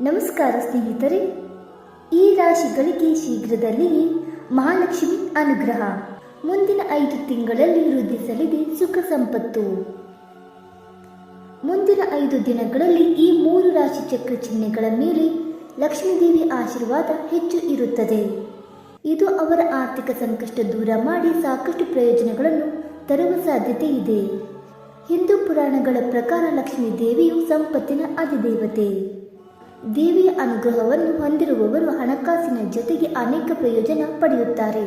ನಮಸ್ಕಾರ ಸ್ನೇಹಿತರೆ. ಈ ರಾಶಿಗಳಿಗೆ ಶೀಘ್ರದಲ್ಲಿಯೇ ಮಹಾಲಕ್ಷ್ಮಿ ಅನುಗ್ರಹ. ಮುಂದಿನ ಐದು ತಿಂಗಳಲ್ಲಿ ವೃದ್ಧಿಸಲಿದೆ ಸುಖ ಸಂಪತ್ತು. ಮುಂದಿನ ಐದು ದಿನಗಳಲ್ಲಿ ಈ ಮೂರು ರಾಶಿ ಚಕ್ರ ಚಿಹ್ನೆಗಳ ಮೇಲೆ ಲಕ್ಷ್ಮೀದೇವಿ ಆಶೀರ್ವಾದ ಹೆಚ್ಚು ಇರುತ್ತದೆ. ಇದು ಅವರ ಆರ್ಥಿಕ ಸಂಕಷ್ಟ ದೂರ ಮಾಡಿ ಸಾಕಷ್ಟು ಪ್ರಯೋಜನಗಳನ್ನು ತರುವ ಸಾಧ್ಯತೆ ಇದೆ. ಹಿಂದೂ ಪುರಾಣಗಳ ಪ್ರಕಾರ ಲಕ್ಷ್ಮೀ ದೇವಿಯು ಸಂಪತ್ತಿನ ಅಧಿದೇವತೆ. ದೇವಿಯ ಅನುಗ್ರಹವನ್ನು ಹೊಂದಿರುವವರು ಹಣಕಾಸಿನ ಜೊತೆಗೆ ಅನೇಕ ಪ್ರಯೋಜನ ಪಡೆಯುತ್ತಾರೆ.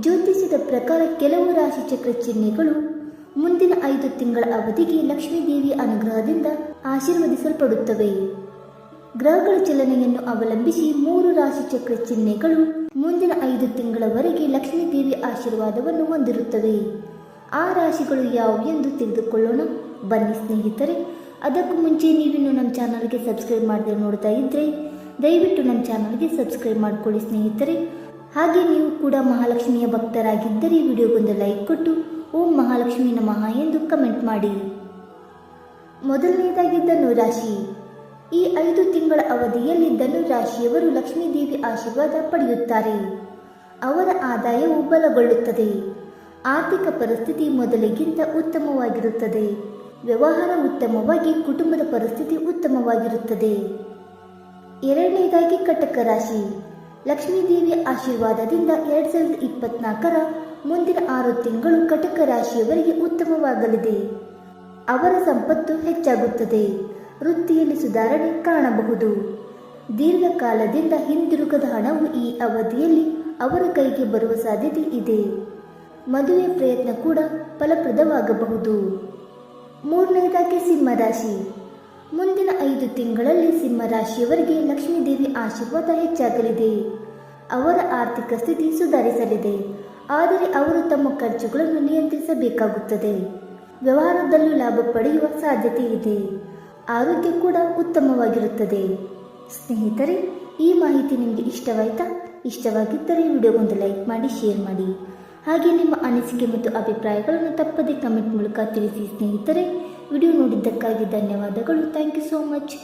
ಜ್ಯೋತಿಷ್ಯದ ಪ್ರಕಾರ ಕೆಲವು ರಾಶಿ ಚಕ್ರ ಚಿಹ್ನೆಗಳು ಮುಂದಿನ ಐದು ತಿಂಗಳ ಅವಧಿಗೆ ಲಕ್ಷ್ಮೀ ದೇವಿಯ ಅನುಗ್ರಹದಿಂದ ಆಶೀರ್ವದಿಸಲ್ಪಡುತ್ತವೆ. ಗ್ರಹಗಳ ಚಲನೆಯನ್ನು ಅವಲಂಬಿಸಿ ಮೂರು ರಾಶಿ ಚಕ್ರ ಚಿಹ್ನೆಗಳು ಮುಂದಿನ ಐದು ತಿಂಗಳವರೆಗೆ ಲಕ್ಷ್ಮೀ ದೇವಿ ಆಶೀರ್ವಾದವನ್ನು ಹೊಂದಿರುತ್ತವೆ. ಆ ರಾಶಿಗಳು ಯಾವುವೆಂದು ತಿಳಿದುಕೊಳ್ಳೋಣ. ಬನ್ನಿ ಸ್ನೇಹಿತರೆ ಅದಕ್ಕೂ ಮುಂಚೆ ನೀವಿನ್ನೂ ನಮ್ಮ ಚಾನಲ್ಗೆ ಸಬ್ಸ್ಕ್ರೈಬ್ ಮಾಡದೆ ನೋಡ್ತಾ ಇದ್ದರೆ ದಯವಿಟ್ಟು ನಮ್ಮ ಚಾನಲ್ಗೆ ಸಬ್ಸ್ಕ್ರೈಬ್ ಮಾಡಿಕೊಳ್ಳಿ ಸ್ನೇಹಿತರೆ. ಹಾಗೆ ನೀವು ಕೂಡ ಮಹಾಲಕ್ಷ್ಮಿಯ ಭಕ್ತರಾಗಿದ್ದರೆ ವಿಡಿಯೋಗೊಂದು ಲೈಕ್ ಕೊಟ್ಟು ಓಂ ಮಹಾಲಕ್ಷ್ಮಿ ನಮಃ ಎಂದು ಕಮೆಂಟ್ ಮಾಡಿ. ಮೊದಲನೇದಾಗಿ ಧನು ರಾಶಿ ಈ ಐದು ತಿಂಗಳ ಅವಧಿಯಲ್ಲಿ ಧನು ರಾಶಿಯವರು ಲಕ್ಷ್ಮೀದೇವಿ ಆಶೀರ್ವಾದ ಪಡೆಯುತ್ತಾರೆ. ಅವರ ಆದಾಯವು ಬಲಗೊಳ್ಳುತ್ತದೆ. ಆರ್ಥಿಕ ಪರಿಸ್ಥಿತಿ ಮೊದಲಿಗಿಂತ ಉತ್ತಮವಾಗಿರುತ್ತದೆ. ವ್ಯವಹಾರ ಉತ್ತಮವಾಗಿ ಕುಟುಂಬದ ಪರಿಸ್ಥಿತಿ ಉತ್ತಮವಾಗಿರುತ್ತದೆ. ಎರಡನೇದಾಗಿ ಕಟಕ ರಾಶಿ. ಲಕ್ಷ್ಮೀದೇವಿ ಆಶೀರ್ವಾದದಿಂದ ಎರಡು ಸಾವಿರದ ಇಪ್ಪತ್ನಾಲ್ಕರ ಮುಂದಿನ ಆರು ತಿಂಗಳು ಕಟಕ ರಾಶಿಯವರಿಗೆ ಉತ್ತಮವಾಗಲಿದೆ. ಅವರ ಸಂಪತ್ತು ಹೆಚ್ಚಾಗುತ್ತದೆ. ವೃತ್ತಿಯಲ್ಲಿ ಸುಧಾರಣೆ ಕಾಣಬಹುದು. ದೀರ್ಘಕಾಲದಿಂದ ಹಿಂದಿರುಗದ ಹಣವು ಈ ಅವಧಿಯಲ್ಲಿ ಅವರ ಕೈಗೆ ಬರುವ ಸಾಧ್ಯತೆ ಇದೆ. ಮದುವೆ ಪ್ರಯತ್ನ ಕೂಡ ಫಲಪ್ರದವಾಗಬಹುದು. ಮೂರನೇದಾಗಿ ಸಿಂಹರಾಶಿ ಮುಂದಿನ ಐದು ತಿಂಗಳಲ್ಲಿ ಸಿಂಹರಾಶಿಯವರಿಗೆ ಲಕ್ಷ್ಮೀದೇವಿ ಆಶೀರ್ವಾದ ಹೆಚ್ಚಾಗಲಿದೆ. ಅವರ ಆರ್ಥಿಕ ಸ್ಥಿತಿ ಸುಧಾರಿಸಲಿದೆ. ಆದರೆ ಅವರು ತಮ್ಮ ಖರ್ಚುಗಳನ್ನು ನಿಯಂತ್ರಿಸಬೇಕಾಗುತ್ತದೆ. ವ್ಯವಹಾರದಲ್ಲೂ ಲಾಭ ಪಡೆಯುವ ಸಾಧ್ಯತೆ ಇದೆ. ಆರೋಗ್ಯ ಕೂಡ ಉತ್ತಮವಾಗಿರುತ್ತದೆ. ಸ್ನೇಹಿತರೆ, ಈ ಮಾಹಿತಿ ನಿಮಗೆ ಇಷ್ಟವಾಯಿತಾ? ಇಷ್ಟವಾಗಿದ್ದರೆ ವಿಡಿಯೋಗೊಂದು ಲೈಕ್ ಮಾಡಿ, ಶೇರ್ ಮಾಡಿ. ಹಾಗೆ ನಿಮ್ಮ ಅನಿಸಿಕೆ ಮತ್ತು ಅಭಿಪ್ರಾಯಗಳನ್ನು ತಪ್ಪದೆ ಕಮೆಂಟ್ ಮೂಲಕ ತಿಳಿಸಿ ಸ್ನೇಹಿತರೆ. ವಿಡಿಯೋ ನೋಡಿದ್ದಕ್ಕಾಗಿ ಧನ್ಯವಾದಗಳು. Thank you so much